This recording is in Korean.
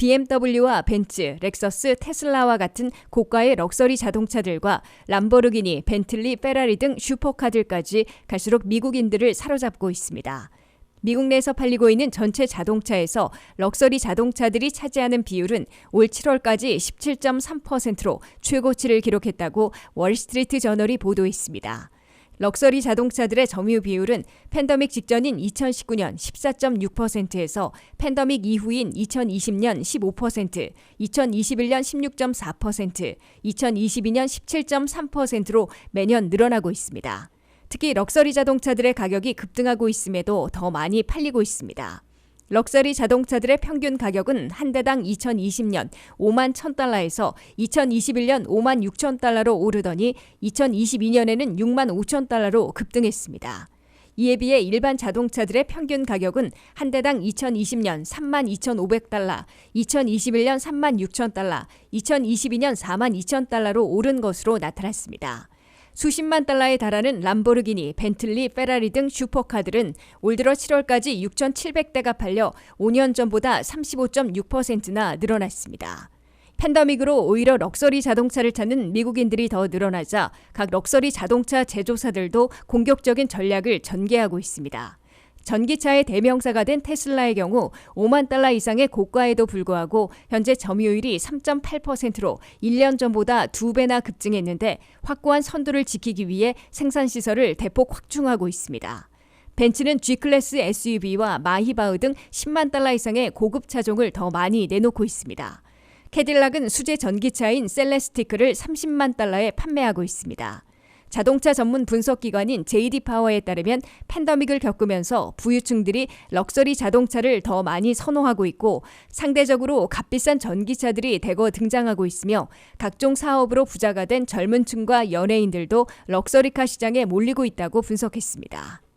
BMW와 벤츠, 렉서스, 테슬라와 같은 고가의 럭셔리 자동차들과 람보르기니, 벤틀리, 페라리 등 슈퍼카들까지 갈수록 미국인들을 사로잡고 있습니다. 미국 내에서 팔리고 있는 전체 자동차에서 럭셔리 자동차들이 차지하는 비율은 올 7월까지 17.3%로 최고치를 기록했다고 월스트리트 저널이 보도했습니다. 럭셔리 자동차들의 점유 비율은 팬더믹 직전인 2019년 14.6%에서 팬더믹 이후인 2020년 15%, 2021년 16.4%, 2022년 17.3%로 매년 늘어나고 있습니다. 특히 럭셔리 자동차들의 가격이 급등하고 있음에도 더 많이 팔리고 있습니다. 럭셔리 자동차들의 평균 가격은 한 대당 2020년 5만 1000달러에서 2021년 5만 6천 달러로 오르더니 2022년에는 6만 5천 달러로 급등했습니다. 이에 비해 일반 자동차들의 평균 가격은 한 대당 2020년 3만 2,500달러, 2021년 3만 6천 달러, 2022년 4만 2천 달러로 오른 것으로 나타났습니다. 수십만 달러에 달하는 람보르기니, 벤틀리, 페라리 등 슈퍼카들은 올 들어 7월까지 6,700대가 팔려 5년 전보다 35.6%나 늘어났습니다. 팬더믹으로 오히려 럭셔리 자동차를 찾는 미국인들이 더 늘어나자 각 럭셔리 자동차 제조사들도 공격적인 전략을 전개하고 있습니다. 전기차의 대명사가 된 테슬라의 경우 5만 달러 이상의 고가에도 불구하고 현재 점유율이 3.8%로 1년 전보다 2배나 급증했는데 확고한 선두를 지키기 위해 생산 시설을 대폭 확충하고 있습니다. 벤츠는 G클래스 SUV와 마히바흐 등 10만 달러 이상의 고급 차종을 더 많이 내놓고 있습니다. 캐딜락은 수제 전기차인 셀레스티크를 30만 달러에 판매하고 있습니다. 자동차 전문 분석 기관인 JD 파워에 따르면 팬더믹을 겪으면서 부유층들이 럭셔리 자동차를 더 많이 선호하고 있고 상대적으로 값비싼 전기차들이 대거 등장하고 있으며 각종 사업으로 부자가 된 젊은 층과 연예인들도 럭셔리카 시장에 몰리고 있다고 분석했습니다.